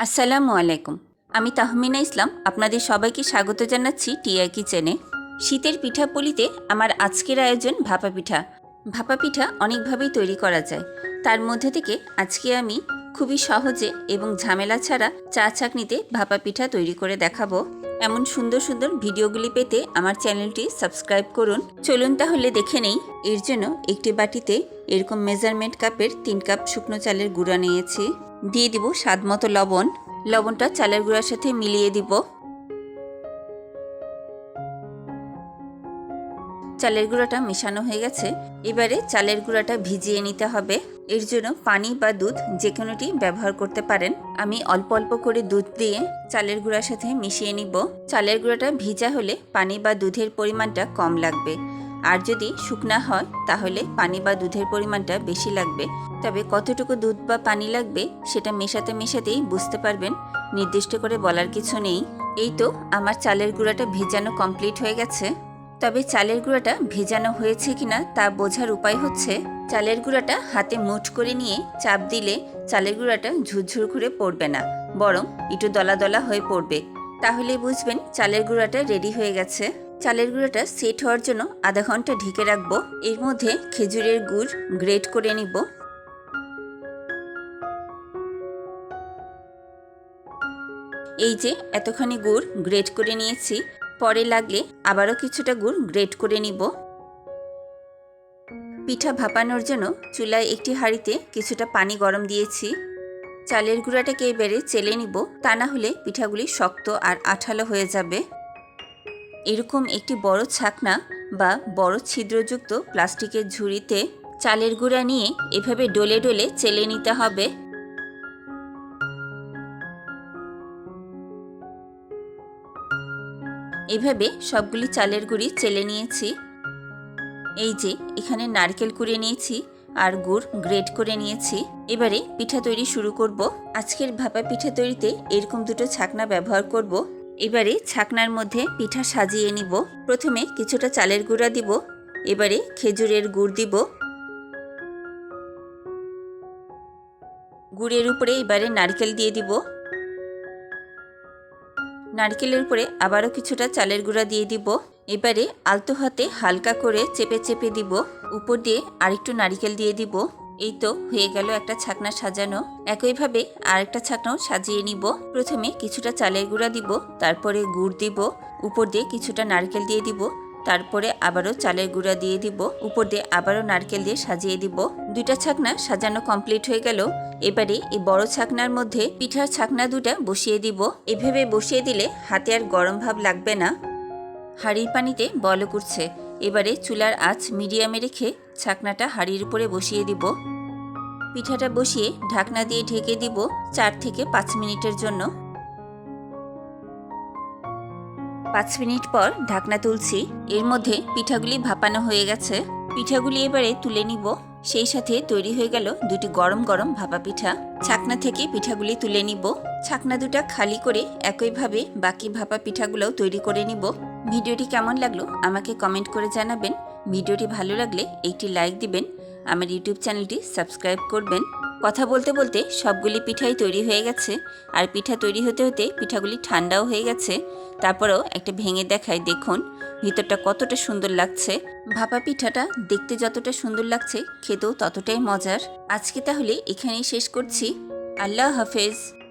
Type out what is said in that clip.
আসসালামু আলাইকুম। আমি তাহমিনা ইসলাম, আপনাদের সবাইকে স্বাগত জানাচ্ছি টিআই কিচেনে। শীতের পিঠাপুলিতে আমার আজকের আয়োজন ভাপা পিঠা। ভাপা পিঠা অনেকভাবেই তৈরি করা যায়। তার মধ্যে থেকে আজকে আমি খুবই সহজে এবং ঝামেলা ছাড়া চা চাকনিতে ভাপা পিঠা তৈরি করে দেখাবো। এমন সুন্দর সুন্দর ভিডিওগুলি পেতে আমার চ্যানেলটি সাবস্ক্রাইব করুন। চলুন তাহলে দেখে নেই, এর জন্য একটি বাটিতে এরকম মেজারমেন্ট কাপের তিন কাপ শুকনো চালের গুঁড়া নিয়েছি। দিয়ে দিব স্বাদ মতো লবণ। লবণটা চালের গুঁড়ার সাথে মিলিয়ে দিব। চালের গুঁড়াটা মেশানো হয়ে গেছে। এবারে চালের গুঁড়াটা ভিজিয়ে নিতে হবে। এর জন্য পানি বা দুধ যে কোনোটি ব্যবহার করতে পারেন। আমি অল্প অল্প করে দুধ দিয়ে চালের গুঁড়ার সাথে মিশিয়ে নিব। চালের গুঁড়াটা ভিজা হলে পানি বা দুধের পরিমাণটা কম লাগবে। আর যদি শুকনা হয়, তাহলে পানি বা দুধের পরিমাণটা বেশি লাগবে। তবে কতটুকু দুধ বা পানি লাগবে, সেটা মেশাতে মেশাতেই বুঝতে পারবেন। নির্দিষ্ট করে বলার কিছু নেই। এই তো, আমার চালের গুঁড়াটা ভেজানো কমপ্লিট হয়ে গেছে। তবে চালের গুঁড়াটা ভেজানো হয়েছে কিনা তা বোঝার উপায় হচ্ছে চালের গুঁড়াটা হাতে মুঠ করে নিয়ে চাপ দিলে চালের গুঁড়াটা ঝুরঝুর করে পড়বে না, বরং একটু দলা দলা হয়ে পড়বে। তাহলে বুঝবেন চালের গুঁড়াটা রেডি হয়ে গেছে। চালের গুঁড়াটা সেট হওয়ার জন্য আধা ঘণ্টা ঢেকে রাখব। এর মধ্যে খেজুরের গুড় গ্রেট করে নিব। এই যে এতখানি গুড় গ্রেট করে নিয়েছি পরে লাগলে আবারও কিছুটা গুড় গ্রেট করে নিব। পিঠা ভাপানোর জন্য চুলায় একটি হাঁড়িতে কিছুটা পানি গরম দিয়েছি। চালের গুঁড়াটাকে এবারে চেলে নিব, তা না হলে পিঠাগুলি শক্ত আর আঠালো হয়ে যাবে। এরকম একটি বড় ছাকনা বা বড় ছিদ্রযুক্ত প্লাস্টিকের ঝুড়িতে চালের গুঁড়া নিয়ে এভাবে ডলে ডলে চেলে নিতে হবে। এভাবে সবগুলি চালের গুঁড়ি চেলে নিয়েছি। এই যে, এখানে নারকেল কুড়িয়ে নিয়েছি আর গুড় গ্রেট করে নিয়েছি। এবারে পিঠা তৈরি শুরু করব। আজকের ভাপা পিঠা তৈরিতে এরকম দুটো ছাকনা ব্যবহার করব। এবারে ছাকনার মধ্যে পিঠা সাজিয়ে নিব। প্রথমে কিছুটা চালের গুঁড়া দিব। এবারে খেজুরের গুড় দিব। গুড়ের উপরে এবারে নারকেল দিয়ে দিব। নারকেলের উপরে আবারও কিছুটা চালের গুঁড়া দিয়ে দিব। এবারে আলতো হাতে হালকা করে চেপে চেপে দিব। উপর দিয়ে আরেকটু নারিকেল দিয়ে দিব। এই তো হয়ে গেল একটা ছাকনা সাজানো। একইভাবে আরেকটা ছাকনাও সাজিয়ে নিব। প্রথমে কিছুটা চালের গুঁড়া দিব, তারপরে গুড় দিব। উপর দিয়ে কিছুটা নারকেল দিয়ে দিব। তারপরে আবারও চালের গুঁড়া দিয়ে দিব, উপর দিয়ে আবারও নারকেল দিয়ে সাজিয়ে দিব। দুইটা ছাকনা সাজানো কমপ্লিট হয়ে গেল। এবারে এই বড় ছাকনার মধ্যে পিঠার ছাকনা দুটা বসিয়ে দিব। এভাবে বসিয়ে দিলে হাতে আর গরম ভাব লাগবে না। হাঁড়ির পানিতে বল করছে। এবারে চুলার আঁচ মিডিয়ামে রেখে ছাকনাটা হাঁড়ির উপরে বসিয়ে দিব। পিঠাটা বসিয়ে ঢাকনা দিয়ে ঢেকে দিব চার থেকে পাঁচ মিনিটের জন্য। পাঁচ মিনিট পর ঢাকনা তুলছি। এর মধ্যে পিঠাগুলি ভাপানো হয়ে গেছে। পিঠাগুলি এবারে তুলে নিব। সেই সাথে তৈরি হয়ে গেল দুটি গরম গরম ভাপা পিঠা। ছাকনা থেকে পিঠাগুলি তুলে নিব। ছাকনা দুটা খালি করে একইভাবে বাকি ভাপা পিঠাগুলোও তৈরি করে নিব। ভিডিওটি কেমন লাগল আমাকে কমেন্ট করে জানাবেন। ভিডিওটি ভালো লাগলে একটি লাইক দিবেন। আমার ইউটিউব চ্যানেলটি সাবস্ক্রাইব করবেন। কথা বলতে বলতে সবগুলি পিঠাই তৈরি হয়ে গেছে, আর পিঠা তৈরি হতে হতে পিঠাগুলি ঠান্ডাও হয়ে গেছে। তারপরেও একটা ভেঙে দেখায়, দেখুন, ভিতরটা কতটা সুন্দর লাগছে। ভাপা পিঠাটা দেখতে যতটা সুন্দর লাগছে, খেতেও ততটাই মজার। আজকে তাহলে এখানেই শেষ করছি। আল্লাহ হাফেজ।